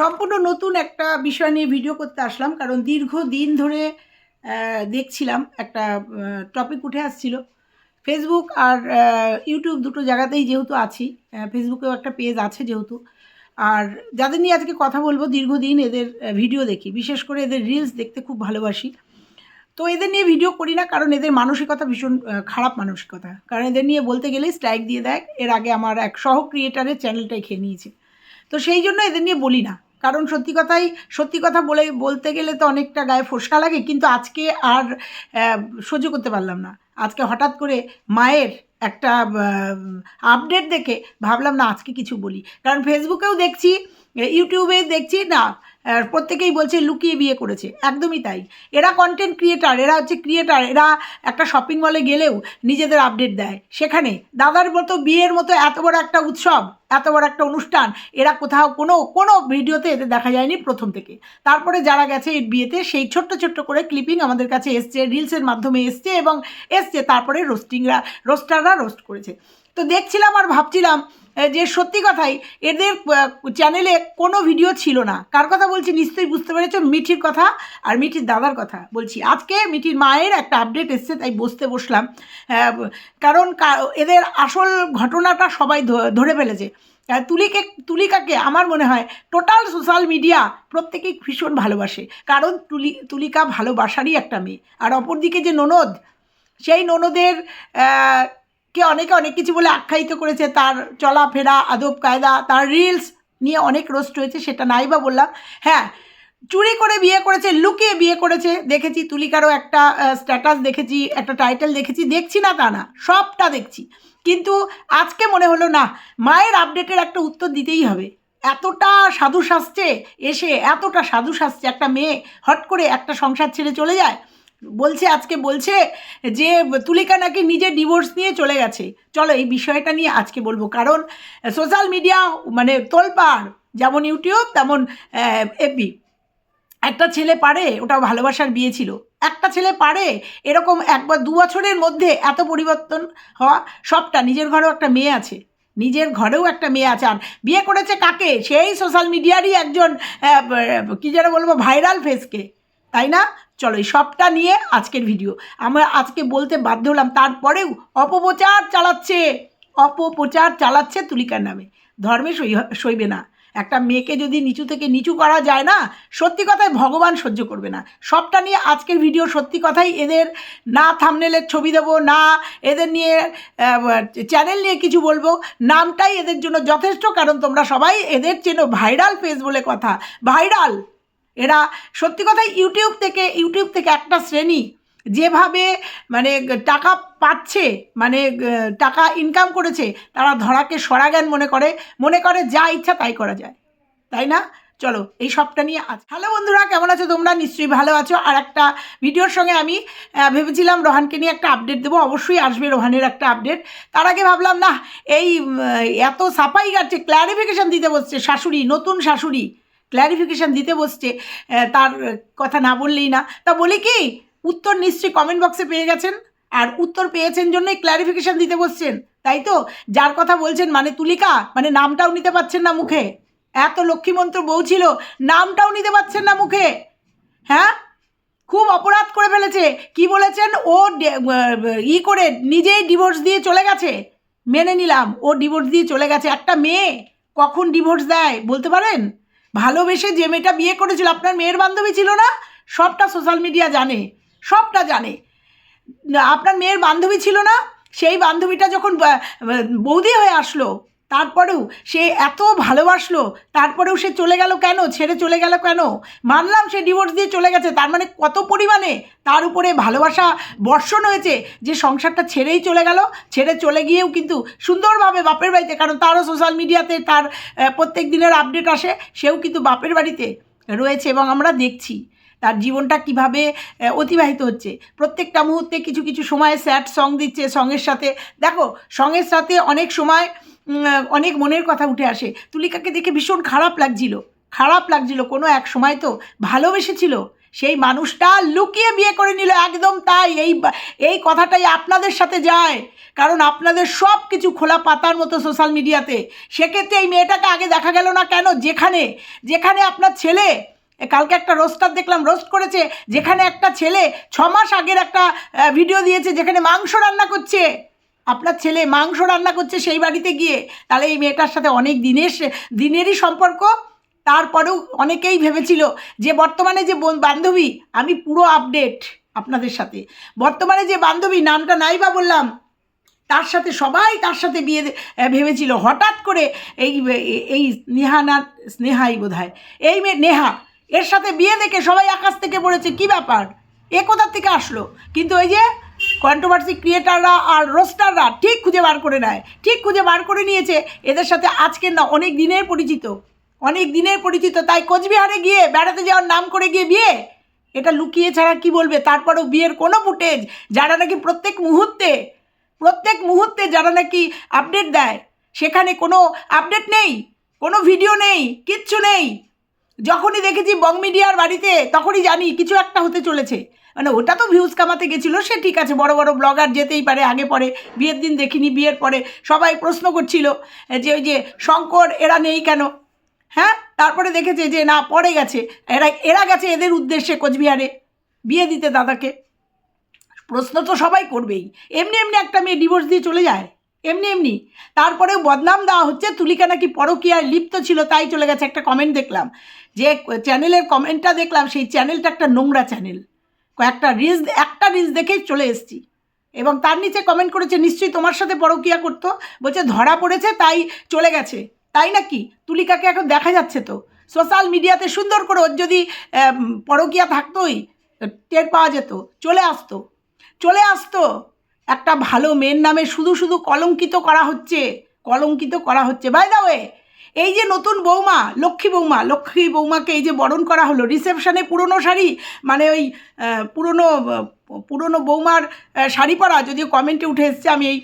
সম্পূর্ণ নতুন একটা বিষয় নিয়ে ভিডিও করতে আসলাম, কারণ দীর্ঘ দিন ধরে দেখছিলাম একটা টপিক উঠে আসছিল। ফেসবুক আর ইউটিউব দুটো জায়গাতেই যেহেতু আছি ফেসবুকেও একটা পেজ আছে যেহেতু। আর যাদের নিয়ে আজকে কথা বলব, দীর্ঘদিন এদের ভিডিও দেখি। বিশেষ করে এদের রিলস দেখতে খুব ভালোবাসি। তো এদের নিয়ে ভিডিও করি না, কারণ এদের মানসিকতা ভীষণ খারাপ মানসিকতা। কারণ এদের নিয়ে বলতে গেলেই স্ট্রাইক দিয়ে দেয়। এর আগে আমার এক সহ ক্রিয়েটারের চ্যানেলটাই খেয়ে নিয়েছে। তো সেই জন্য এদের নিয়ে বলি না। কারণ সত্যি কথাই, সত্যি কথা বলে, বলতে গেলে তো অনেকটা গায়ে ফোসকা লাগে, কিন্তু আজকে আর সহ্য করতে পারলাম না। আজকে হঠাৎ করে মায়ের একটা আপডেট দেখে ভাবলাম না আজকে কিছু বলি। কারণ ফেসবুকেও দেখছি ইউটিউবে দেখছি না প্রত্যেকেই বলছে লুকিয়ে বিয়ে করেছে, একদমই তাই। এরা কন্টেন্ট ক্রিয়েটার এরা হচ্ছে ক্রিয়েটার এরা একটা শপিং মলে গেলেও নিজেদের আপডেট দেয়। সেখানে দাদার মতো বিয়ের মতো এত বড় একটা উৎসব, এত বড় একটা অনুষ্ঠান, এরা কোথাও কোনো কোনো ভিডিওতে এতে দেখা যায়নি প্রথম থেকে। তারপরে যারা গেছে এই বিয়েতে, সেই ছোট্ট ছোট্ট করে ক্লিপিং আমাদের কাছে এসছে রিলসের মাধ্যমে এসছে এবং এসছে, তারপরে রোস্টিংরা রোস্টাররা রোস্ট করেছে। তো দেখছিলাম আর ভাবছিলাম যে সত্যি কথাই এদের চ্যানেলে কোনো ভিডিও ছিল না। কার কথা বলছি? নিশ্চয়ই বুঝতে পেরেছ মিঠির কথা আর মিঠির দাদার কথা বলছি। আজকে মিঠির মায়ের একটা আপডেট এসছে তাই বসতে বসলাম। আহ, কারণ এদের আসল ঘটনাটা সবাই ধরে ফেলেছে। তুলিকে তুলিকাকে আমার মনে হয় টোটাল সোশ্যাল মিডিয়া প্রত্যেকেই ভীষণ ভালোবাসে। কারণ তুলি তুলিকা ভালোবাসারই একটা মেয়ে। আর অপরদিকে যে ননদ সেই ননদের কে অনেকে অনেক কিছু বলে আখ্যায়িত করেছে, তার চলাফেরা, আদব কায়দা, তার রিলস নিয়ে অনেক রোস্ট হয়েছে, সেটা নাই বা বললাম। হ্যাঁ চুরি করে বিয়ে করেছে, লুকিয়ে বিয়ে করেছে, দেখেছি তুলিকারও একটা স্ট্যাটাস দেখেছি, একটা টাইটেল দেখেছি, দেখছি না তা না, সবটা দেখছি। কিন্তু আজকে মনে হলো, না, মায়ের আপডেটের একটা উত্তর দিতেই হবে। এতটা সাধু সাজছে, এসে এতটা সাধু সাজছে একটা মেয়ে, হট করে একটা সংসার ছেড়ে চলে যায় বলছে, আজকে বলছে যে তুলিকা নাকি নিজে ডিভোর্স নিয়ে চলে গেছে। চলো এই বিষয়টা নিয়ে আজকে বলব। কারণ সোশ্যাল মিডিয়া মানে তোলপাড়, যেমন ইউটিউব, তেমন এপি একটা ছেলে পারে ওটা ভালোবাসার বিয়ে ছিল। একটা ছেলে পারে, এরকম একবার দু বছরের মধ্যে এত পরিবর্তন হওয়া সবটা, নিজের ঘরেও একটা মেয়ে আছে। নিজের ঘরেও একটা মেয়ে আছে। আর বিয়ে করেছে কাকে? সেই সোশ্যাল মিডিয়ারই একজন কী যেন বলব ভাইরাল ফেসকে তাই না? চলো এই সবটা নিয়ে আজকের ভিডিও আমরা আজকে বলতে বাধ্য হলাম, তারপরেও অপপ্রচার চালাচ্ছে। অপপ্রচার চালাচ্ছে তুলিকার নামে। ধর্মে সই সইবে না। একটা মেয়েকে যদি নিচু থেকে নিচু করা যায় না, সত্যি কথাই ভগবান সহ্য করবে না। সবটা নিয়ে আজকের ভিডিও সত্যি কথাই এদের না থামনেলের ছবি দেবো, না এদের নিয়ে চ্যানেল নিয়ে কিছু বলব। নামটাই এদের জন্য যথেষ্ট, কারণ তোমরা সবাই এদের চেনো। ভাইরাল পেজ বলে কথা। ভাইরাল! এরা সত্যি কথাই ইউটিউব থেকে ইউটিউব থেকে একটা শ্রেণি যেভাবে মানে টাকা পাচ্ছে মানে টাকা ইনকাম করেছে, তারা ধরাকে সরাজ্ঞান মনে করে মনে করে যা ইচ্ছা তাই করা যায়। তাই না? চলো, এই সবটা নিয়ে আজ। হ্যালো বন্ধুরা, কেমন আছো তোমরা? নিশ্চয়ই ভালো আছো। আর একটা ভিডিওর সঙ্গে আমি ভেবেছিলাম রোহানকে নিয়ে একটা আপডেট দেবো। অবশ্যই আসবে রোহানের একটা আপডেট তার আগে ভাবলাম, না, এই এত সাফাই গাচ্ছে ক্ল্যারিফিকেশান দিতে বসছে শাশুড়ি, নতুন শাশুড়ি। ক্ল্যারিফিকেশান দিতে বসছে তার কথা না বললেই না। তা বলি কি, উত্তর নিশ্চয়ই কমেন্ট বক্সে পেয়ে গেছেন, আর উত্তর পেয়েছেন জন্যই ক্ল্যারিফিকেশান দিতে বসছেন। তাই তো? যার কথা বলছেন মানে তুলিকা মানে নামটাও নিতে পারছেন না মুখে। এত লক্ষ্মীমন্ত্র বউ ছিল, নামটাও নিতে পারছেন না মুখে। হ্যাঁ? খুব অপরাধ করে ফেলেছে। কি বলেছেন? ও ই করে নিজেই ডিভোর্স দিয়ে চলে গেছে। মেনে নিলাম, ও ডিভোর্স দিয়ে চলে গেছে। একটা মেয়ে কখন ডিভোর্স দেয়, বলতে পারেন? ভালোবেসে যে মেয়েটা বিয়ে করেছিল, আপনার মেয়ের বান্ধবী ছিল না? সবটা সোশ্যাল মিডিয়া জানে, সবটা জানে। আপনার মেয়ের বান্ধবী ছিল না? সেই বান্ধবীটা যখন বৌদি হয়ে আসলো তারপরেও সে এত ভালোবাসলো, তারপরেও সে চলে গেল কেন, ছেড়ে চলে গেল কেন? মানলাম সে ডিভোর্স দিয়ে চলে গেছে, তার মানে কত পরিমাণে তার উপরে ভালোবাসা বর্ষণ হয়েছে যে সংসারটা ছেড়েই চলে গেল, ছেড়ে চলে গিয়েও কিন্তু সুন্দরভাবে বাপের বাড়িতে, কারণ তারও সোশ্যাল মিডিয়াতে তার প্রত্যেক দিনের আপডেট আসে, সেও কিন্তু বাপের বাড়িতে রয়েছে এবং আমরা দেখছি তার জীবনটা কীভাবে অতিবাহিত হচ্ছে। প্রত্যেকটা মুহূর্তে কিছু কিছু সময় স্যাড সং দিচ্ছে সঙ্গের সাথে। দেখো, সঙ্গের সাথে অনেক সময় অনেক মনের কথা উঠে আসে। তুলিকাকে দেখে ভীষণ খারাপ লাগছিল। খারাপ লাগছিল কোনো এক সময় তো। ভালোবেসেছিল। সেই মানুষটা লুকিয়ে বিয়ে করে নিল। একদম তাই। এই এই কথাটাই আপনাদের সাথে যায়। কারণ আপনাদের সব কিছু খোলা পাতার মতো সোশ্যাল মিডিয়াতে। সেক্ষেত্রে এই মেয়েটাকে আগে দেখা গেল না কেন? যেখানে যেখানে আপনার ছেলে কালকে একটা রোস্টার দেখলাম, রোস্ট করেছে। যেখানে একটা ছেলে ছ মাস আগের একটা ভিডিও দিয়েছে, যেখানে মাংস রান্না করছে। আপনার ছেলে মাংস রান্না করছে সেই বাড়িতে গিয়ে, তাহলে এই মেয়েটার সাথে অনেক দিনের দিনেরই সম্পর্ক। তারপরেও অনেকেই ভেবেছিল যে বর্তমানে যে বোন- বান্ধবী, আমি পুরো আপডেট আপনাদের সাথে। বর্তমানে যে বান্ধবী, নামটা নাই বা বললাম, তার সাথে সবাই তার সাথে বিয়ে ভেবেছিল। হঠাৎ করে এই, এই- এই স্নেহা না, স্নেহাই বোধ হয় এই মেয়ে নেহা, এর সাথে বিয়ে দেখে সবাই আকাশ থেকে পড়েছে। কি ব্যাপার? এ কোথার থেকে আসলো? কিন্তু ওই যে কন্ট্রোভার্সি ক্রিয়েটাররা আর রোস্টাররা ঠিক খুঁজে বার করে নেয়। ঠিক খুঁজে বার করে নিয়েছে এদের সাথে আজকের না, অনেক দিনের পরিচিত। অনেক দিনের পরিচিত, তাই কোচবিহারে গিয়ে, বেড়াতে যাওয়ার নাম করে গিয়ে বিয়ে? এটা লুকিয়ে ছাড়া কি বলবে? তারপরেও বিয়ের কোনো ফুটেজ যারা নাকি প্রত্যেক মুহূর্তে প্রত্যেক মুহূর্তে যারা নাকি আপডেট দেয়, সেখানে কোনো আপডেট নেই, কোনো ভিডিও নেই, কিচ্ছু নেই। যখনই দেখেছি বং মিডিয়ার বাড়িতে, তখনই জানি কিছু একটা হতে চলেছে। মানে ওটা তো ভিউজ কামাতে গেছিল, সে ঠিক আছে, বড় বড় ব্লগার যেতেই পারে, আগে পরে, বিয়ের দিন দেখিনি, বিয়ের পরে, সবাই প্রশ্ন করছিল যে ওই যে শঙ্কর এরা নেই কেন? হ্যাঁ? তারপরে দেখেছে যে না পড়ে গেছে, এরা এরা গেছে এদের উদ্দেশ্যে কোচবিহারে, বিয়ে দিতে দাদাকে। প্রশ্ন তো সবাই করবেই, এমনি এমনি একটা মেয়ে ডিভোর্স দিয়ে চলে যায়, এমনি এমনি। তারপরেও বদনাম দেওয়া হচ্ছে, তুলিকা নাকি পরকীয়ায় লিপ্ত ছিল, তাই চলে গেছে, একটা কমেন্ট দেখলাম। যে চ্যানেলের কমেন্টটা দেখলাম, সেই চ্যানেলটা একটা নোংরা চ্যানেল কয়েকটা রিলস একটা রিলস দেখেই চলে এসেছি। এবং তার নিচে কমেন্ট করেছে, নিশ্চয়ই তোমার সাথে পরকিয়া করতো। বলছে, ধরা পড়েছে, তাই চলে গেছে। তাই নাকি? তুলিকাকে এখন দেখা যাচ্ছে তো। সোশ্যাল মিডিয়াতে সুন্দর করে ওর যদি পরকিয়া থাকতোই, টের পাওয়া যেত। চলে আসতো। চলে আসতো। একটা ভালো মেয়ের নামে শুধু শুধু কলঙ্কিত করা হচ্ছে। কলঙ্কিত করা হচ্ছে। বাই দা ওয়ে এই যে নতুন বৌমা, লক্ষ্মী বৌমা, লক্ষ্মী বৌমাকে এই যে বরণ করা হলো রিসেপশনে পুরনো শাড়ি মানে ওই পুরনো পুরনো বৌমার শাড়ি পরা, যদিও কমেন্টে উঠে এসছে, আমি এই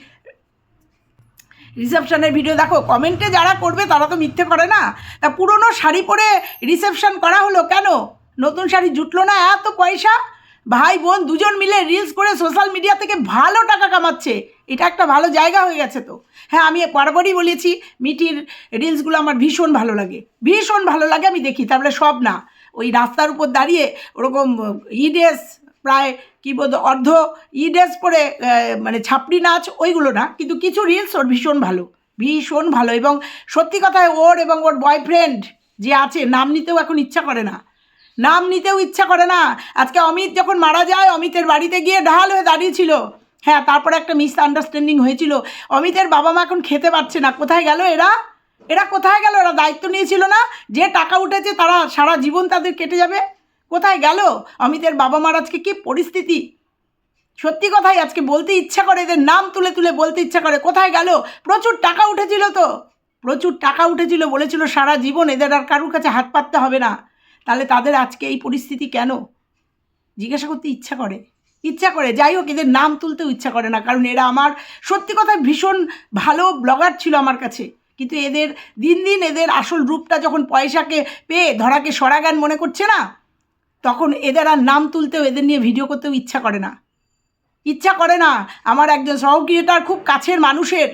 রিসেপশনের ভিডিও দেখো কমেন্টে যারা করবে তারা তো মিথ্যে করে না। তা পুরনো শাড়ি পরে রিসেপশন করা হলো কেন? নতুন শাড়ি জুটলো না এত পয়সা? ভাই বোন দুজন মিলে রিলস করে সোশ্যাল মিডিয়া থেকে ভালো টাকা কামাচ্ছে। এটা একটা ভালো জায়গা হয়ে গেছে তো। হ্যাঁ আমি বরাবরই বলেছি, মিটির রিলসগুলো আমার ভীষণ ভালো লাগে। ভীষণ ভালো লাগে, আমি দেখি। তারপরে সব না। ওই রাস্তার উপর দাঁড়িয়ে ওরকম ইডেস প্রায়, কী বলতো অর্ধ ইডেস পরে মানে ছাপড়ি নাচ, ওইগুলো না। কিন্তু কিছু রিলস ওর ভীষণ ভালো। ভীষণ ভালো। এবং সত্যি কথায় ওর এবং ওর বয়ফ্রেন্ড যে আছে, নাম নিতেও এখন ইচ্ছা করে না। নাম নিতেও ইচ্ছা করে না। আজকে অমিত যখন মারা যায়, অমিতের বাড়িতে গিয়ে ঢাল হয়ে দাঁড়িয়েছিল। হ্যাঁ তারপরে একটা মিস আন্ডারস্ট্যান্ডিং হয়েছিল। অমিতের বাবা মা এখন খেতে পারছে না। কোথায় গেল এরা? এরা কোথায় গেল? এরা দায়িত্ব নিয়েছিল না? যে টাকা উঠেছে, তারা সারা জীবন তাদের কেটে যাবে? কোথায় গেল? অমিতের বাবা মার আজকে কি পরিস্থিতি? সত্যি কথাই আজকে বলতে ইচ্ছা করে, এদের নাম তুলে তুলে বলতে ইচ্ছা করে। কোথায় গেল? প্রচুর টাকা উঠেছিল তো। প্রচুর টাকা উঠেছিল বলেছিল সারা জীবন, এদের আর কারুর কাছে হাত পাততে হবে না। তাহলে তাদের আজকে এই পরিস্থিতি কেন? জিজ্ঞাসা করতে ইচ্ছা করে। ইচ্ছা করে, যাই হোক, এদের নাম তুলতেও ইচ্ছা করে না, কারণ এরা আমার, সত্যি কথা ভীষণ ভালো ব্লগার ছিল আমার কাছে। কিন্তু এদের, দিন দিন এদের আসল রূপটা যখন পয়সাকে পেয়ে ধরাকে সরাগান মনে করছে না, তখন এদের আর নাম তুলতেও, এদের নিয়ে ভিডিও করতেও ইচ্ছা করে না। ইচ্ছা করে না, আমার একজন সহ ক্রিয়েটার খুব কাছের মানুষের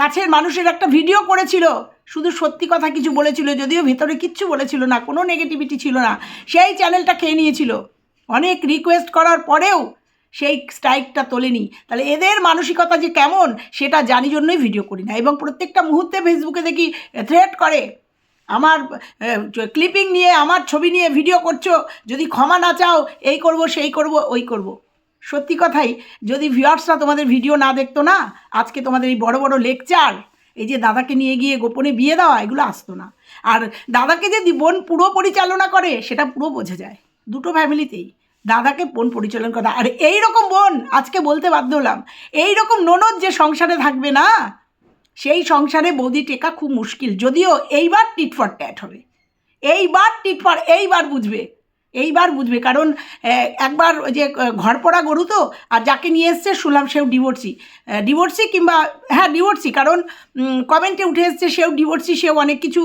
কাছের মানুষের একটা ভিডিও করেছিল, শুধু সত্যি কথা কিছু বলেছিল, যদিও ভেতরে কিচ্ছু বলেছিল না, কোনো নেগেটিভিটি ছিল না, সেই চ্যানেলটা খেয়ে নিয়েছিল। অনেক রিকোয়েস্ট করার পরেও সেই স্ট্রাইকটা তোলেনি। তাহলে এদের মানসিকতা যে কেমন, সেটা জানি জন্যই ভিডিও করি না। এবং প্রত্যেকটা মুহূর্তে ফেসবুকে দেখি থ্রেট করে। আমার ক্লিপিং নিয়ে, আমার ছবি নিয়ে ভিডিও করছ, যদি ক্ষমা না চাও, এই করব, সেই করব, ওই করব। সত্যি কথাই, যদি ভিউয়ার্সরা তোমাদের ভিডিও না দেখতো না, আজকে তোমাদের এই বড় বড় লেকচার এই যে দাদাকে নিয়ে গিয়ে গোপনে বিয়ে দেওয়া, এগুলো আসতো না। আর দাদাকে যে বোন পুরো পরিচালনা করে, সেটা পুরো বোঝা যায়। দুটো ফ্যামিলিতেই দাদাকে বোন পরিচালন করা। আর এই রকম বোন, আজকে বলতে বাধ্য হলাম। এই রকম ননদ যে সংসারে থাকবে না, সেই সংসারে বৌদি টেকা খুব মুশকিল, যদিও এইবার টিট ফর ট্যাট হবে। এইবার টিট ফর, এইবার বুঝবে। এইবার বুঝবে। কারণ একবার ওই যে আহ, ঘরপড়া গরু তো আর যাকে নিয়ে এসছে শুনলাম সেও ডিভোর্সি ডিভোর্সি কিংবা হ্যাঁ ডিভোর্সি কারণ কমেন্টে উঠে এসছে সেও ডিভোর্সি সেও অনেক কিছু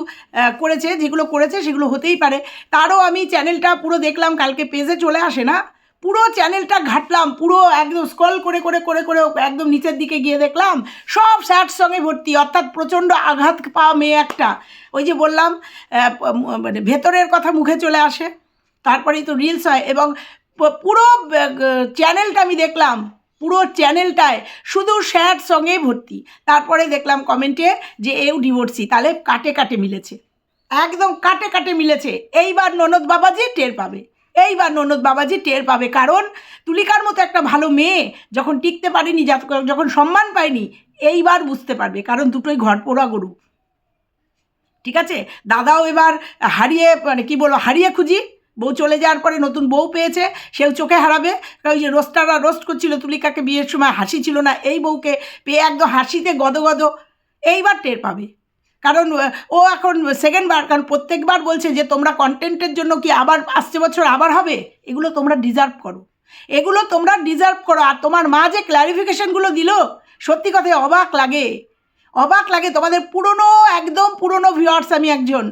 করেছে যেগুলো করেছে সেগুলো হতেই পারে। তারও আমি চ্যানেলটা পুরো দেখলাম কালকে পেজে চলে আসে না। পুরো চ্যানেলটা ঘাটলাম পুরো একদম স্ক্রল করে করে করে করে একদম নিচের দিকে গিয়ে দেখলাম সব স্যাড সঙ্গে ভর্তি অর্থাৎ প্রচণ্ড আঘাত পাওয়া মেয়ে একটা। ওই যে বললাম মানে ভেতরের কথা মুখে চলে আসে। তারপরেই তো রিলস হয় এবং পুরো চ্যানেলটা আমি দেখলাম, পুরো চ্যানেলটায় শুধু স্যাড সঙ্গেই ভর্তি। তারপরে দেখলাম কমেন্টে যে এও ডিভোর্সি তাহলে কাটে কাটে মিলেছে। একদম কাটে কাটে মিলেছে। এইবার ননদ বাবাজি টের পাবে। এইবার ননদ বাবাজি টের পাবে। কারণ তুলিকার মতো একটা ভালো মেয়ে যখন টিকতে পারেনি যখন সম্মান পায়নি, এইবার বুঝতে পারবে। কারণ দুটোই ঘর পোড়া গরু। ঠিক আছে? দাদাও এবার হারিয়ে মানে কি বলব, হারিয়ে খুঁজি। বউ চলে যাওয়ার পরে নতুন বউ পেয়েছে, সেও চোখে হারাবে। ওই যে রোস্টাররা রোস্ট করছিল, তুলিকাকে বিয়ের সময় হাসি ছিল না, এই বউকে পেয়ে একদম হাসিতে গদ গদ এইবার টের পাবে। কারণ ও এখন সেকেন্ড বার, কারণ প্রত্যেকবার বলছে যে, তোমরা কন্টেন্টের জন্য কি আবার আসছে বছর আবার হবে? এগুলো তোমরা ডিজার্ভ করো। এগুলো তোমরা ডিজার্ভ করো। আর তোমার মা যে ক্ল্যারিফিকেশনগুলো দিল, সত্যি কথায় অবাক লাগে। অবাক লাগে। তোমাদের পুরনো, একদম পুরনো ভিউয়ার্স আমি একজন।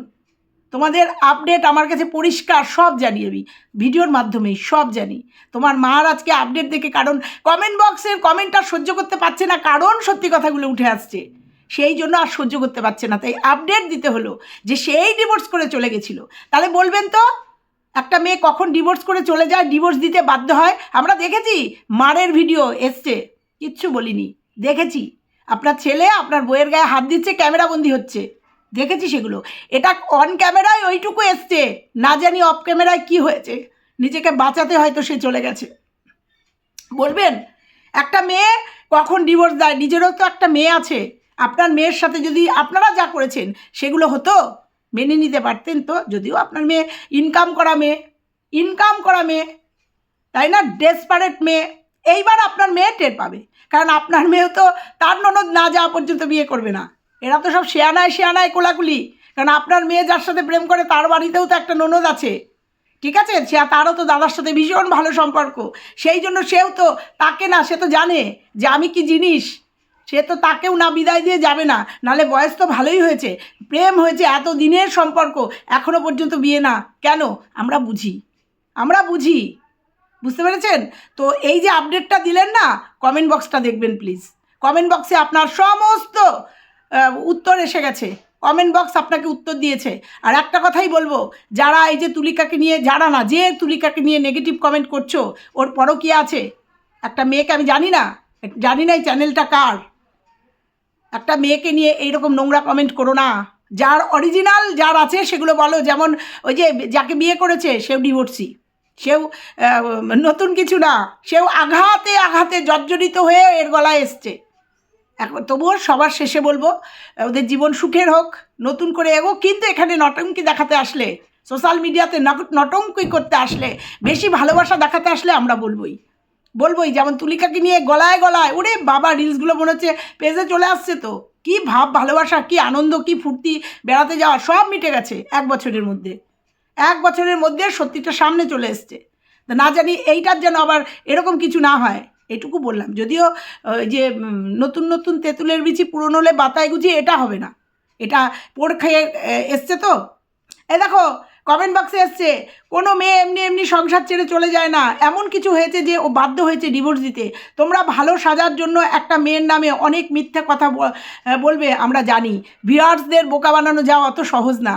তোমাদের আপডেট আমার কাছে পরিষ্কার, সব জানি আমি ভিডিওর মাধ্যমেই সব জানি। তোমার মার আজকে আপডেট দেখে কারণ কমেন্ট বক্সের কমেন্ট আর সহ্য করতে পারছে না, কারণ সত্যি কথাগুলো উঠে আসছে। সেই জন্য আর সহ্য করতে পারছে না। তাই আপডেট দিতে হলো যে সেই ডিভোর্স করে চলে গেছিল। তাহলে বলবেন তো, একটা মেয়ে কখন ডিভোর্স করে চলে যায় ডিভোর্স দিতে বাধ্য হয়? আমরা দেখেছি মারের ভিডিও এসছে। কিচ্ছু বলিনি। দেখেছি। আপনার ছেলে আপনার বইয়ের গায়ে হাত দিচ্ছে ক্যামেরাবন্দি হচ্ছে। দেখেছি সেগুলো এটা অন ক্যামেরায় ওইটুকু এসছে। না জানি অফ ক্যামেরায় কি হয়েছে। নিজেকে বাঁচাতে হয়তো সে চলে গেছে। বলবেন? একটা মেয়ে কখন ডিভোর্স দেয়? নিজেরও তো একটা মেয়ে আছে। আপনার মেয়ের সাথে যদি আপনারা যা করেছেন, সেগুলো হতো? মেনে নিতে পারতেন তো? যদিও আপনার মেয়ে ইনকাম করা মেয়ে। ইনকাম করা মেয়ে। তাই না? ডেসপারেট মেয়ে। এইবার আপনার মেয়ে টের পাবে। কারণ আপনার মেয়েও তো তার ননদ না যাওয়া পর্যন্ত বিয়ে করবে না। এরা তো সব শেয়ানায় শেয়ানায় কোলাকুলি। কারণ আপনার মেয়ে যার সাথে প্রেম করে, তার বাড়িতেও তো একটা ননদ আছে। ঠিক আছে? সে তারও তো দাদার সাথে ভীষণ ভালো সম্পর্ক। সেই জন্য সেও তো তাকে না, সে তো জানে যে আমি কি জিনিস। সে তো তাকেও না বিদায় দিয়ে যাবে না। নালে বয়স তো ভালোই হয়েছে। প্রেম হয়েছে এত দিনের সম্পর্ক এখনও পর্যন্ত বিয়ে না। কেন? আমরা বুঝি। আমরা বুঝি। বুঝতে পেরেছেন? তো এই যে আপডেটটা দিলেন না কমেন্ট বক্সটা দেখবেন প্লিজ কমেন্ট বক্সে আপনার সমস্ত উত্তর এসে গেছে। কমেন্ট বক্স আপনাকে উত্তর দিয়েছে। আর একটা কথাই বলব, যারা এই যে তুলিকাকে নিয়ে, যারা না, যে তুলিকাকে নিয়ে নেগেটিভ কমেন্ট করছ, ওর পরও কি আছে। একটা মেয়েকে আমি জানি না জানি না এই চ্যানেলটা কার। একটা মেয়েকে নিয়ে এইরকম নোংরা কমেন্ট করো না। যার অরিজিনাল যার আছে, সেগুলো বলো। যেমন ওই যে যাকে বিয়ে করেছে, সেও ডিভোর্সি সেও নতুন কিছু না। সেও আঘাতে আঘাতে জর্জরিত হয়ে এর গলায় এসছে। এখন তবুও সবার শেষে বলব ওদের জীবন সুখের হোক, নতুন করে এগো। কিন্তু এখানে নটঙ্কি দেখাতে আসলে সোশ্যাল মিডিয়াতে নট- নটঙ্কি করতে আসলে, বেশি ভালোবাসা দেখাতে আসলে আমরা বলবোই। বলবোই, যেমন তুলিকাকে নিয়ে গলায় গলায়, ওরে বাবা রিলসগুলো মনে হচ্ছে পেজে চলে আসছে তো। কি ভাব, ভালোবাসা, কি আনন্দ, কি ফুর্তি, বেড়াতে যাওয়া, সব মিটে গেছে এক বছরের মধ্যে। এক বছরের মধ্যে সত্যিটা সামনে চলে এসছে। না জানি এইটার যেন আবার এরকম কিছু না হয়। এটুকু বললাম। যদিও ওই যে নতুন নতুন তেঁতুলের বিচি পুরনো হলে বাতায় গুছিয়ে এটা হবে না। এটা পোড় খেয়ে এসছে তো? এ, দেখো কমেন্ট বক্সে এসছে, কোনো মেয়ে এমনি এমনি সংসার ছেড়ে চলে যায় না। এমন কিছু হয়েছে যে ও বাধ্য হয়েছে ডিভোর্স দিতে। তোমরা ভালো সাজার জন্য একটা মেয়ের নামে অনেক মিথ্যে কথা বলবে, আমরা জানি। ভিউয়ার্সদের বোকা বানানো যাওয়া অত সহজ না।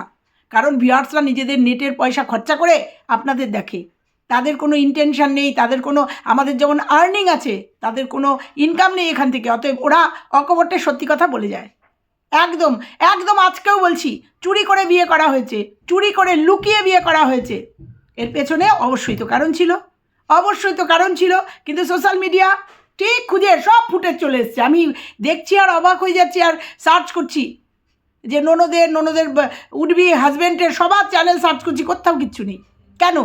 কারণ ভিউয়ার্সরা নিজেদের নেটের পয়সা খরচা করে আপনাদের দেখে। তাদের কোনো ইন্টেনশন নেই, তাদের কোনো, আমাদের যেমন আর্নিং আছে, তাদের কোনো ইনকাম নেই এখান থেকে, অতএব ওরা অকপটে সত্যি কথা বলে যায়। একদম একদম আজকেও বলছি, চুরি করে বিয়ে করা হয়েছে, চুরি করে লুকিয়ে বিয়ে করা হয়েছে। এর পেছনে অবশ্যই তো কারণ ছিল, অবশ্যই তো কারণ ছিল, কিন্তু সোশ্যাল মিডিয়া ঠিক খুঁজে সব ফুটে চলে এসছে। আমি দেখছি আর অবাক হয়ে যাচ্ছি আর সার্চ করছি, যে ননদের ননদের উডবি হাজব্যান্ডের সবার চ্যানেল সার্চ করছি, কোথাও কিচ্ছু নেই। কেন?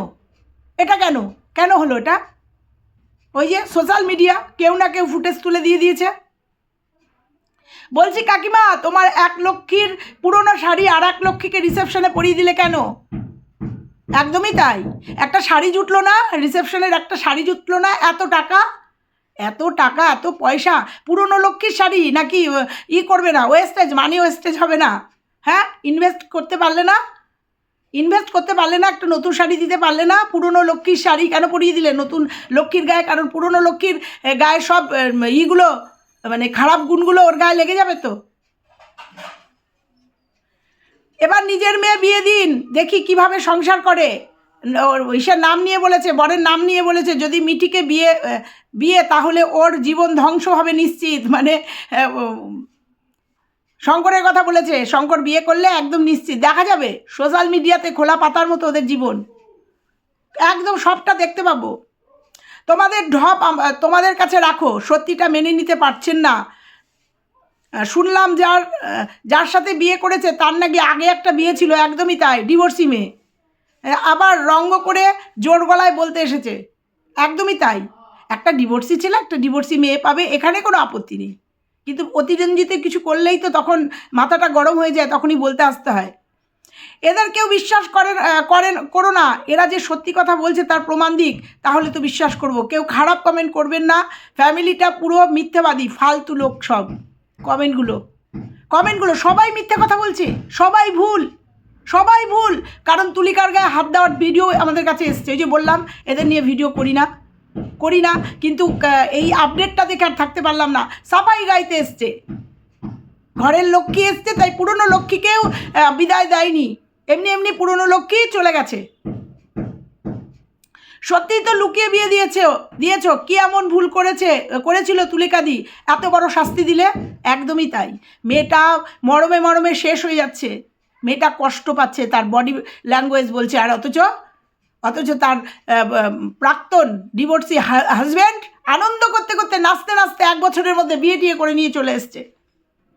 এটা কেন? কেন হলো এটা? ওই যে সোশ্যাল মিডিয়া কেউ না কেউ ফুটেজ তুলে দিয়ে দিয়েছে। বলছি, কাকিমা, তোমার এক লক্ষীর পুরনো শাড়ি আর এক লক্ষীকে রিসেপশনে পরিয়ে দিলে কেন? একদমই তাই। একটা শাড়ি জুটলো না রিসেপশনের একটা শাড়ি জুটলো না, এত টাকা? এত টাকা, এত পয়সা? পুরনো লক্ষ্মীর শাড়ি নাকি ই করবে না ওয়েস্টেজ মানি ওয়েস্টেজ হবে না। হ্যাঁ? ইনভেস্ট করতে পারলে না? ইনভেস্ট করতে পারলে না, একটা নতুন শাড়ি দিতে পারলে না, পুরনো লক্ষ্মীর শাড়ি কেন পরিয়ে দিলে? নতুন লক্ষ্মীর গায়ে, কারণ পুরনো লক্ষ্মীর গায়ে সব ইগুলো মানে খারাপ গুণগুলো ওর গায়ে লেগে যাবে তো। এবার নিজের মেয়ে বিয়ে দিন, দেখি কীভাবে সংসার করে। ওর ইসের নাম নিয়ে বলেছে, বরের নাম নিয়ে বলেছে, যদি মিঠিকে বিয়ে বিয়ে, তাহলে ওর জীবন ধ্বংস হবে নিশ্চিত। মানে শঙ্করের কথা বলেছে, শঙ্কর বিয়ে করলে একদম নিশ্চিত। দেখা যাবে সোশ্যাল মিডিয়াতে খোলা পাতার মতো ওদের জীবন। একদম সবটা দেখতে পাবো। তোমাদের ঢপ তোমাদের কাছে রাখো, সত্যিটা মেনে নিতে পারছেন না। শুনলাম যার যার সাথে বিয়ে করেছে, তার নাকি আগে একটা বিয়ে ছিল, একদমই তাই ডিভোর্সি মেয়ে। আবার রঙ্গ করে জোর গলায় বলতে এসেছে, একদমই তাই। একটা ডিভোর্সি ছিল, একটা ডিভোর্সি মেয়ে পাবে, এখানে কোনো আপত্তি নেই। কিন্তু অতিরঞ্জিতে কিছু করলেই তো তখন মাথাটা গরম হয়ে যায়, তখনই বলতে আসতে হয়। এদের কেউ বিশ্বাস করেন করেন, করো না। এরা যে সত্যি কথা বলছে তার প্রমাণ দিক, তাহলে তো বিশ্বাস করব। কেউ খারাপ কমেন্ট করবেন না। ফ্যামিলিটা পুরো মিথ্যেবাদী, ফালতু লোক সব। কমেন্টগুলো কমেন্টগুলো সবাই মিথ্যে কথা বলছে। সবাই ভুল। সবাই ভুল। কারণ তুলিকার গায়ে হাত দেওয়ার ভিডিও আমাদের কাছে এসছে। ওই যে বললাম, এদের নিয়ে ভিডিও করি না। করি না, কিন্তু এই আপডেটটা দেখে আর থাকতে পারলাম না। সাফাই গাইতে এসছে। ঘরের লক্ষ্মী এসছে, তাই পুরনো লক্ষ্মীকেও বিদায় দেয়নি। এমনি এমনি পুরনো লক্ষ্মী চলে গেছে। সত্যিই তো লুকিয়ে বিয়ে দিয়েছে, দিয়েছ। কি এমন ভুল করেছে, করেছিল তুলিকাদি? এত বড় শাস্তি দিলে? একদমই তাই। মেয়েটা মরমে মরমে শেষ হয়ে যাচ্ছে। মেয়েটা কষ্ট পাচ্ছে, তার বডি ল্যাঙ্গুয়েজ বলছে আর অথচ অথচ তার প্রাক্তন ডিভোর্সি হাজব্যান্ড আনন্দ করতে করতে নাচতে নাচতে এক বছরের মধ্যে বিয়ে টিয়ে করে নিয়ে চলে এসছে।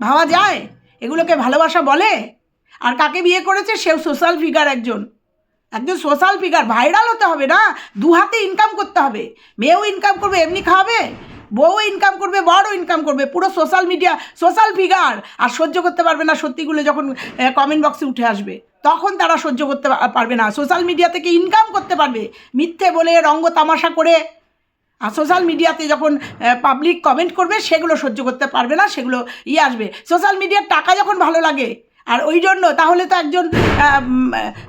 ভাবা যায়? এগুলোকে ভালোবাসা বলে? আর কাকে বিয়ে করেছে? সেও সোশ্যাল ফিগার একজন। একজন সোশ্যাল ফিগার ভাইরাল হতে হবে না? দু হাতে ইনকাম করতে হবে। মেয়েও ইনকাম করবে, এমনি খাওয়াবে বউ ইনকাম করবে বড়ও ইনকাম করবে। পুরো সোশ্যাল মিডিয়া সোশ্যাল ফিগার আর সহ্য করতে পারবে না সত্যিগুলো যখন কমেন্ট বক্সে উঠে আসবে। তখন তারা সহ্য করতে পারবে না। সোশ্যাল মিডিয়া থেকে ইনকাম করতে পারবে। মিথ্যে বলে রঙ্গ তামাশা করে। আর সোশ্যাল মিডিয়াতে যখন পাবলিক কমেন্ট করবে, সেগুলো সহ্য করতে পারবে না, সেগুলো ইয়ে আসবে। সোশ্যাল মিডিয়ার টাকা যখন ভালো লাগে, আর ওই জন্য তাহলে তো একজন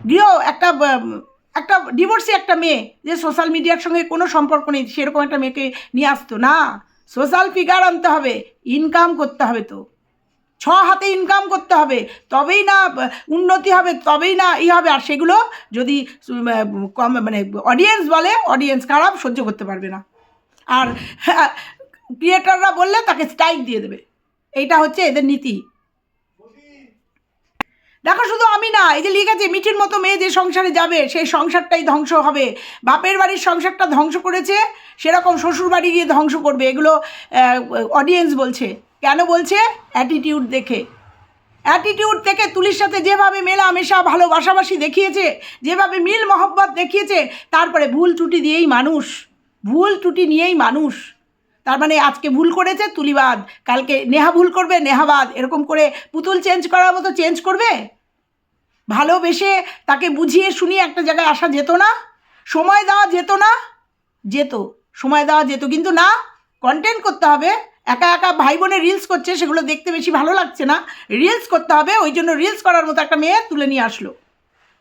গৃহ, একটা একটা ডিভোর্সি একটা মেয়ে, যে সোশ্যাল মিডিয়ার সঙ্গে কোনো সম্পর্ক নেই, সেরকম একটা মেয়েকে নিয়ে আসতো না। সোশ্যাল ফিগার আনতে হবে ইনকাম করতে হবে তো। ছ হাতে ইনকাম করতে হবে, তবেই না, উন্নতি হবে, তবেই না ই হবে। আর সেগুলো যদি কম মানে অডিয়েন্স বলে অডিয়েন্স খারাপ, সহ্য করতে পারবে না। আর ক্রিয়েটাররা বললে তাকে স্ট্রাইক দিয়ে দেবে। এইটা হচ্ছে এদের নীতি। দেখো, শুধু আমি না, এই যে লিখেছে, মিঠির মতো মেয়ে যে সংসারে যাবে, সেই সংসারটাই ধ্বংস হবে। বাপের বাড়ির সংসারটা ধ্বংস করেছে, সেরকম শ্বশুর বাড়ি গিয়ে ধ্বংস করবে। এগুলো অডিয়েন্স বলছে। কেন বলছে? অ্যাটিটিউড দেখে। অ্যাটিটিউড থেকে তুলির সাথে যেভাবে মেলামেশা, ভালোবাসাবাসি দেখিয়েছে, যেভাবে মিল মহব্বত দেখিয়েছে, তারপরে ভুল ত্রুটি দিয়েই মানুষ। ভুল ত্রুটি নিয়েই মানুষ। তার মানে আজকে ভুল করেছে, তুলিবাদ। কালকে নেহা ভুল করবে, নেহাবাদ। এরকম করে পুতুল চেঞ্জ করার মতো চেঞ্জ করবে? ভালোবেসে তাকে বুঝিয়ে শুনিয়ে একটা জায়গায় আসা যেত না? সময় দেওয়া যেত না? যেত। সময় দেওয়া যেত, কিন্তু না। কন্টেন্ট করতে হবে। একা একা ভাই বোনে রিলস করছে, সেগুলো দেখতে বেশি ভালো লাগছে না। রিলস করতে হবে, ওই জন্য রিলস করার মতো একটা মেয়ে তুলে নিয়ে আসলো।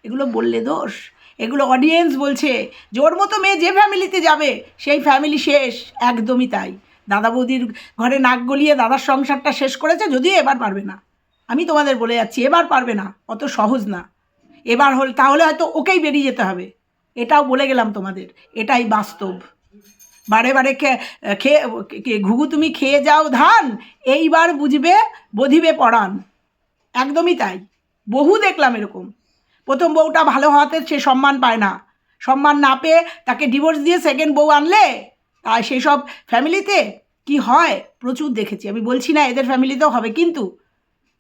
এগুলো বললে দোষ। এগুলো অডিয়েন্স বলছে যে, ওর মতো মেয়ে যে ফ্যামিলিতে যাবে, সেই ফ্যামিলি শেষ। একদমই তাই। দাদা বৌদির ঘরে নাক গলিয়ে দাদার সংসারটা শেষ করেছে, যদিও এবার পারবে না। আমি তোমাদের বলে যাচ্ছি, এবার পারবে না। অত সহজ না। এবার হল, তাহলে হয়তো ওকেই বেরিয়ে যেতে হবে। এটাও বলে গেলাম তোমাদের। এটাই বাস্তব। বারে বারে খেয়ে ঘুঘু তুমি খেয়ে যাও ধান, এইবার বুঝবে, বধিবে পড়ান একদমই তাই। বহু দেখলাম এরকম। প্রথম বউটা ভালো হওয়াতে সে সম্মান পায় না। সম্মান না পেয়ে তাকে ডিভোর্স দিয়ে সেকেন্ড বউ আনলে? আর সেই সব ফ্যামিলিতে কি হয়? প্রচুর দেখেছি। আমি বলছি না, এদের ফ্যামিলিতেও হবে। কিন্তু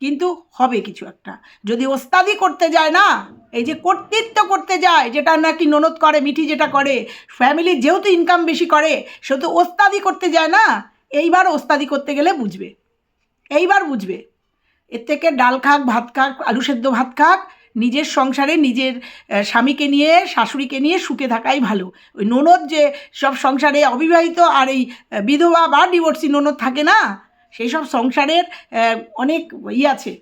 কিন্তু হবে কিছু একটা। যদি ওস্তাদি করতে যায় না এই যে কর্তৃত্ব করতে যায়, যেটা নাকি ননদ করে, মিঠি যেটা করে ফ্যামিলির যেহেতু ইনকাম বেশি করে, সেহেতু ওস্তাদি করতে যায় না, এইবার ওস্তাদি করতে গেলে বুঝবে, এইবার বুঝবে। এর থেকে ডাল খাক, ভাত খাক, আলু সেদ্ধ ভাত খাক, নিজের সংসারে নিজের স্বামীকে নিয়ে, শাশুড়িকে নিয়ে সুখে থাকাই ভালো। ওই ননদ যে সব সংসারে অবিবাহিত আর এই বিধবা বা ডিভোর্সি ননদ থাকে না, সেই সব সংসারের অনেক ই আছে,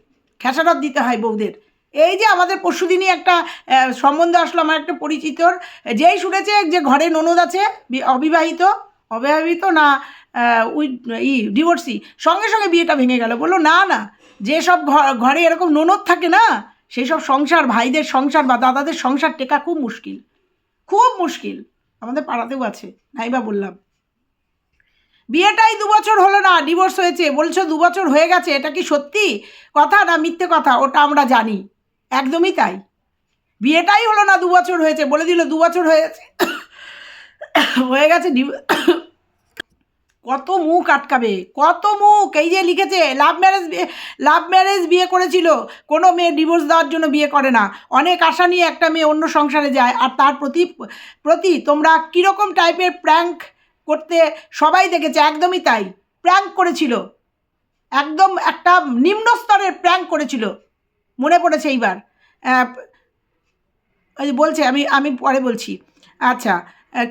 খেসারত দিতে হয় বউদের। এই যে আমাদের পরশুদিনই একটা সম্বন্ধ আসলো আমার একটা পরিচিতর, যেই শুনেছে যে ঘরে ননদ আছে অবিবাহিত অবিবাহিত না উই, ই, ডিভোর্সি, সঙ্গে সঙ্গে বিয়েটা ভেঙে গেল। বলল, না না যেসব ঘরে এরকম ননদ থাকে না, সেই সব সংসার, ভাইদের সংসার বা দাদাদের সংসার টেকা খুব মুশকিল। খুব মুশকিল। আমাদের পাড়াতেও আছে, নাইবা বললাম। বিয়েটাই দু বছর হলো না, ডিভোর্স হয়েছে। বলছো দু বছর হয়ে গেছে, এটা কি সত্যি? কথা না মিথ্যে কথা, ওটা আমরা জানি। একদমই তাই। বিয়েটাই হলো না দু বছর হয়েছে, বলে দিল দু বছর হয়েছে। হয়ে গেছে কত মুখ আটকাবে, কত মুখ। এই যে লিখেছে লাভ ম্যারেজ লাভ ম্যারেজ বিয়ে করেছিল, কোনো মেয়ে ডিভোর্স দেওয়ার জন্য বিয়ে করে না। অনেক আশা নিয়ে একটা মেয়ে অন্য সংসারে যায়, আর তার প্রতি প্রতি তোমরা কীরকম টাইপের প্র্যাঙ্ক করতে সবাই দেখেছে, একদমই তাই। প্র্যাঙ্ক করেছিল। একদম একটা নিম্ন স্তরের প্র্যাঙ্ক করেছিল। মনে পড়েছে এইবার। বলছে, আমি আমি পরে বলছি। আচ্ছা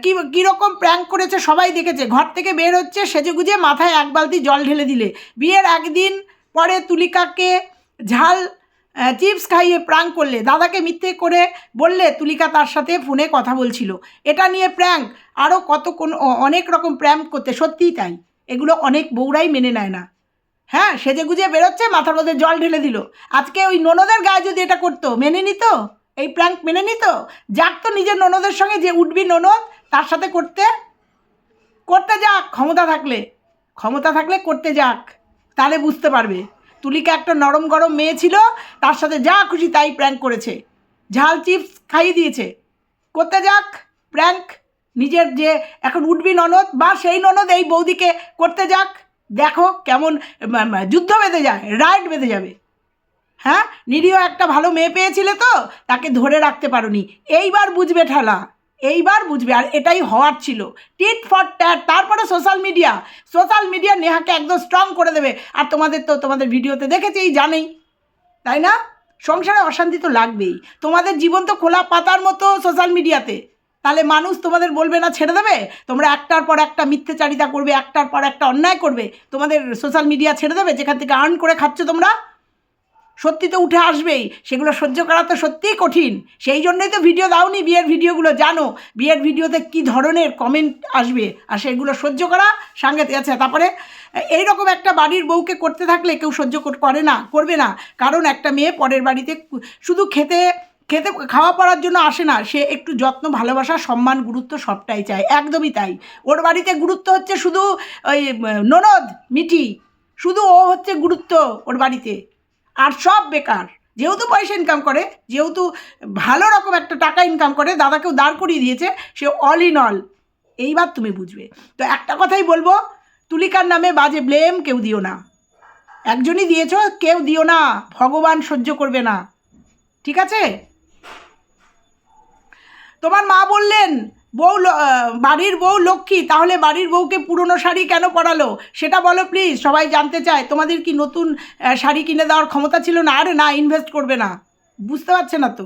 কি, কীরকম প্র্যাঙ্ক করেছে সবাই দেখেছে? ঘর থেকে বের হচ্ছে, সেজেগুজে মাথায় এক বালতি জল ঢেলে দিলে। বিয়ের একদিন পরে তুলিকাকে ঝাল চিপস খাইয়ে প্র্যাঙ্ক করলে। দাদাকে মিথ্যে করে বললে তুলিকা তার সাথে ফোনে কথা বলছিল। এটা নিয়ে প্র্যাঙ্ক আরও কত কোন অনেক রকম প্র্যাঙ্ক করতে। সত্যিই তাই। এগুলো অনেক বউরাই মেনে নেয় না। হ্যাঁ সেজে গুজে বেরোচ্ছে, মাথার মধ্যে জল ঢেলে দিল। আজকে ওই ননদের গায়ে যদি এটা করতো, মেনে নিত? এই প্র্যাঙ্ক মেনে নিত? যাক তো নিজের ননদের সঙ্গে যে উঠবি ননদ, তার সাথে করতে। করতে যাক, ক্ষমতা থাকলে। ক্ষমতা থাকলে করতে যাক, তাহলে বুঝতে পারবে। তুলিকা একটা নরম গরম মেয়ে ছিল, তার সাথে যা খুশি তাই প্র্যাঙ্ক করেছে। ঝাল চিপস খাইয়ে দিয়েছে। করতে যাক, প্র্যাঙ্ক, নিজের যে এখন উঠবি ননদ, বা সেই ননদ এই বৌদিকে করতে যাক। দেখো কেমন যুদ্ধ বেঁধে যায় রাইট বেঁধে যাবে। হ্যাঁ? নিরীহ একটা ভালো মেয়ে পেয়েছিলে তো, তাকে ধরে রাখতে পারোনি। এইবার বুঝবে ঠেলা, এইবার বুঝবে। আর এটাই হওয়ার ছিল। টিট ফর ট্যাট তারপরে সোশ্যাল মিডিয়া সোশ্যাল মিডিয়া নেহাকে একদম স্ট্রং করে দেবে। আর তোমাদের তো, তোমাদের ভিডিওতে দেখেছেই, জানেই। তাই না? সংসারে অশান্তি তো লাগবেই। তোমাদের জীবন তো খোলা পাতার মতো সোশ্যাল মিডিয়াতে তাহলে মানুষ তোমাদের বলবে না, ছেড়ে দেবে? তোমরা একটার পর একটা মিথ্যেচারিতা করবে, একটার পর একটা অন্যায় করবে, তোমাদের সোশ্যাল মিডিয়া ছেড়ে দেবে, যেখান থেকে আর্ন করে খাচ্ছ তোমরা? সত্যি তো উঠে আসবেই, সেগুলো সহ্য করা তো সত্যিই কঠিন। সেই জন্যই তো ভিডিও দাওনি, বিয়ের ভিডিওগুলো জানো? বিয়ের ভিডিওতে কি ধরনের কমেন্ট আসবে? আর সেগুলো সহ্য করা সাংঘাতিক আছে। তারপরে এই রকম একটা বাড়ির বউকে করতে থাকলে কেউ সহ্য করে না, করবে না। কারণ একটা মেয়ে পরের বাড়িতে, শুধু খেতে খেতে, খাওয়া পড়ার জন্য আসে না। সে একটু যত্ন, ভালোবাসা, সম্মান, গুরুত্ব সবটাই চায়। একদমই তাই। ওর বাড়িতে গুরুত্ব হচ্ছে শুধু ওই, ননদ, মিঠি। শুধু ও হচ্ছে গুরুত্ব ওর বাড়িতে। আর সব বেকার। যেহেতু পয়সা ইনকাম করে, যেহেতু ভালো রকম একটা টাকা ইনকাম করে, দাদাকেও দাঁড় করিয়ে দিয়েছে, সে অল ইন অল এইবার তুমি বুঝবে। তো একটা কথাই বলব, তুলিকার নামে বাজে ব্লেম কেউ দিও না। একজনই দিয়েছ, কেউ দিও না। ভগবান সহ্য করবে না। ঠিক আছে? তোমার মা বললেন, বউ বাড়ির বউ লক্ষ্মী, তাহলে বাড়ির বউকে পুরনো শাড়ি কেন পরালো? সেটা বলো প্লিজ সবাই জানতে চায়। তোমাদের কি নতুন শাড়ি কিনে দেওয়ার ক্ষমতা ছিল না? আরে না ইনভেস্ট করবে না। বুঝতে পারছে না তো?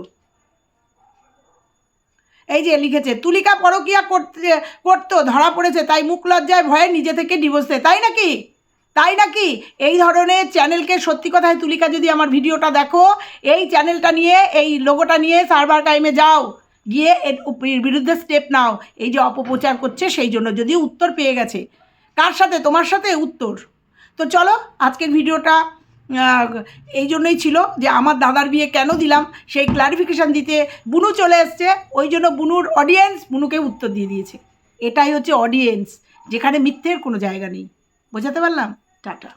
এই যে লিখেছে, তুলিকা পরকিয়া করতে, করতো, ধরা পড়েছে, তাই মুখ লজ্জায় ভয়ে নিজে থেকে ডিভোর্স তাই নাকি? তাই নাকি? এই ধরনের চ্যানেলকে সত্যি কথায় তুলিকা যদি আমার ভিডিওটা দেখো, এই চ্যানেলটা নিয়ে, এই লোগোটা নিয়ে সার্ভার টাইমে যাও। গিয়ে এর বিরুদ্ধে স্টেপ নাও। এই যে অপপ্রচার করছে, সেই জন্য যদি উত্তর পেয়ে গেছে। কার সাথে? তোমার সাথে উত্তর। তো চলো, আজকের ভিডিওটা এই জন্যই ছিল যে আমার দাদার বিয়ে কেন দিলাম, সেই ক্লারিফিকেশান দিতে বুনু চলে এসছে। ওই জন্য বুনুর অডিয়েন্স বুনুকে উত্তর দিয়ে দিয়েছে। এটাই হচ্ছে অডিয়েন্স যেখানে মিথ্যের কোনো জায়গা নেই। বোঝাতে পারলাম? টাটা।